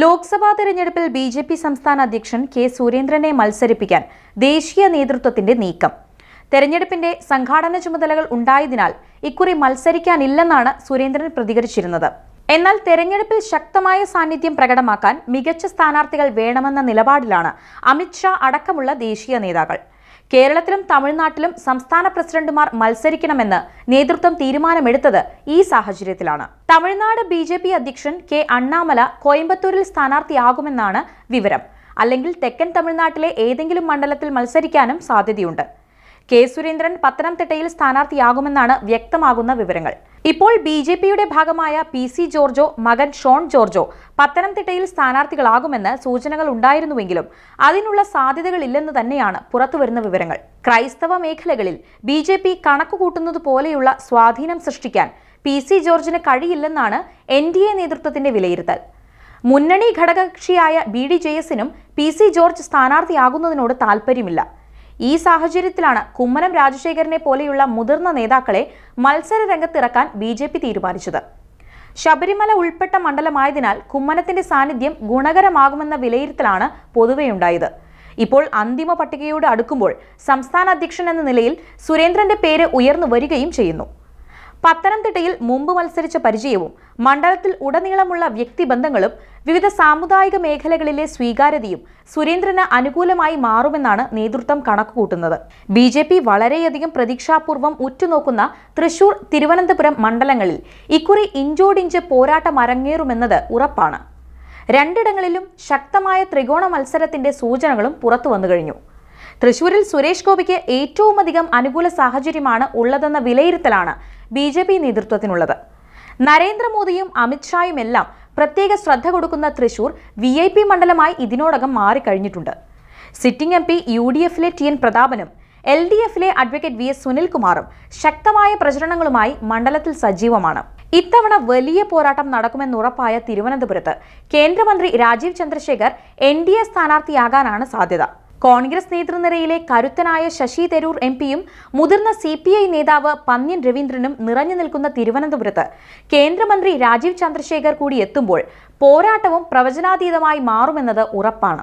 ലോക്സഭാ തെരഞ്ഞെടുപ്പിൽ B J P സംസ്ഥാന അധ്യക്ഷൻ കെ സുരേന്ദ്രനെ മത്സരിപ്പിക്കാൻ ദേശീയ നേതൃത്വത്തിന്റെ നീക്കം. തെരഞ്ഞെടുപ്പിന്റെ സംഘാടന ചുമതലകൾ ഉണ്ടായതിനാൽ ഇക്കുറി മത്സരിക്കാനില്ലെന്നാണ് സുരേന്ദ്രൻ പ്രതികരിച്ചിരുന്നത്. എന്നാൽ തെരഞ്ഞെടുപ്പിൽ ശക്തമായ സാന്നിധ്യം പ്രകടമാക്കാൻ മികച്ച സ്ഥാനാർത്ഥികൾ വേണമെന്ന നിലപാടിലാണ് അമിത്ഷാ അടക്കമുള്ള ദേശീയ നേതാക്കൾ. കേരളത്തിലും തമിഴ്നാട്ടിലും സംസ്ഥാന പ്രസിഡന്റുമാർ മത്സരിക്കണമെന്ന് നേതൃത്വം തീരുമാനമെടുത്തത് ഈ സാഹചര്യത്തിലാണ്. തമിഴ്നാട് ബി അധ്യക്ഷൻ കെ അണ്ണാമല കോയമ്പത്തൂരിൽ സ്ഥാനാർത്ഥിയാകുമെന്നാണ് വിവരം. അല്ലെങ്കിൽ തെക്കൻ തമിഴ്നാട്ടിലെ ഏതെങ്കിലും മണ്ഡലത്തിൽ മത്സരിക്കാനും സാധ്യതയുണ്ട്. കെ സുരേന്ദ്രൻ പത്തനംതിട്ടയിൽ സ്ഥാനാർത്ഥിയാകുമെന്നാണ് വ്യക്തമാകുന്ന വിവരങ്ങൾ. ഇപ്പോൾ ബി ജെ പിയുടെ ഭാഗമായ പി സി ജോർജോ മകൻ ഷോൺ ജോർജോ പത്തനംതിട്ടയിൽ സ്ഥാനാർത്ഥികളാകുമെന്ന് സൂചനകൾ ഉണ്ടായിരുന്നുവെങ്കിലും അതിനുള്ള സാധ്യതകളില്ലെന്ന് തന്നെയാണ് പുറത്തുവരുന്ന വിവരങ്ങൾ. ക്രൈസ്തവ മേഖലകളിൽ ബി ജെ പി കണക്കുകൂട്ടുന്നത് പോലെയുള്ള സ്വാധീനം സൃഷ്ടിക്കാൻ പി സി ജോർജിന് കഴിയില്ലെന്നാണ് എൻ ഡി എ നേതൃത്വത്തിന്റെ വിലയിരുത്തൽ. മുന്നണി ഘടകകക്ഷിയായ ബി ഡി ജെ എസിനും പി സി ജോർജ് സ്ഥാനാർത്ഥിയാകുന്നതിനോട് താൽപ്പര്യമില്ല. ഈ സാഹചര്യത്തിലാണ് കുമ്മനം രാജശേഖരനെ പോലെയുള്ള മുതിർന്ന നേതാക്കളെ മത്സര രംഗത്തിറക്കാൻ ബി ജെ പി തീരുമാനിച്ചത്. ശബരിമല ഉൾപ്പെട്ട മണ്ഡലമായതിനാൽ കുമ്മനത്തിന്റെ സാന്നിധ്യം ഗുണകരമാകുമെന്ന വിലയിരുത്തലാണ് പൊതുവെയുണ്ടായത് ഇപ്പോൾ അന്തിമ പട്ടികയോട് അടുക്കുമ്പോൾ സംസ്ഥാന അധ്യക്ഷൻ എന്ന നിലയിൽ സുരേന്ദ്രന്റെ പേര് ഉയർന്നു വരികയും ചെയ്യുന്നു. പത്തനംതിട്ടയിൽ മുമ്പ് മത്സരിച്ച പരിചയവും മണ്ഡലത്തിൽ ഉടനീളമുള്ള വ്യക്തിബന്ധങ്ങളും വിവിധ സാമുദായിക മേഖലകളിലെ സ്വീകാര്യതയും സുരേന്ദ്രന് അനുകൂലമായി മാറുമെന്നാണ് നേതൃത്വം കണക്കുകൂട്ടുന്നത്. ബി ജെ പി വളരെയധികം പ്രതീക്ഷാപൂർവം ഉറ്റുനോക്കുന്ന തൃശൂർ തിരുവനന്തപുരം മണ്ഡലങ്ങളിൽ ഇക്കുറി ഇഞ്ചോടിഞ്ച് പോരാട്ടം അരങ്ങേറുമെന്നത് ഉറപ്പാണ്. രണ്ടിടങ്ങളിലും ശക്തമായ ത്രികോണ മത്സരത്തിന്റെ സൂചനകളും പുറത്തുവന്നു കഴിഞ്ഞു തൃശൂരിൽ സുരേഷ് ഗോപിക്ക് ഏറ്റവും അധികം അനുകൂല സാഹചര്യമാണ് ഉള്ളതെന്ന വിലയിരുത്തലാണ് ബി ജെ പി നേതൃത്വത്തിനുള്ളത്. നരേന്ദ്രമോദിയും അമിത്ഷായും എല്ലാം പ്രത്യേക ശ്രദ്ധ കൊടുക്കുന്ന തൃശൂർ വി ഐ പി മണ്ഡലമായി ഇതിനോടകം മാറിക്കഴിഞ്ഞിട്ടുണ്ട്. Sitting M P U D എഫിലെ ടി എൻ പ്രതാപനും എൽ ഡി എഫിലെ അഡ്വക്കേറ്റ് വി എസ് സുനിൽകുമാറും ശക്തമായ പ്രചരണങ്ങളുമായി മണ്ഡലത്തിൽ സജീവമാണ്. ഇത്തവണ വലിയ പോരാട്ടം നടക്കുമെന്നുറപ്പായ തിരുവനന്തപുരത്ത് കേന്ദ്രമന്ത്രി Rajeev Chandrasekhar N D A സ്ഥാനാർത്ഥിയാകാനാണ് സാധ്യത. കോൺഗ്രസ് നേതൃനിരയിലെ കരുത്തനായ ശശി തരൂർ എം പിയും മുതിർന്ന സി പി ഐ നേതാവ് പന്ന്യൻ രവീന്ദ്രനും നിറഞ്ഞു നിൽക്കുന്ന തിരുവനന്തപുരത്ത്. കേന്ദ്രമന്ത്രി രാജീവ് ചന്ദ്രശേഖർ കൂടി എത്തുമ്പോൾ പോരാട്ടവും പ്രവചനാതീതമായി മാറുമെന്നത് ഉറപ്പാണ്.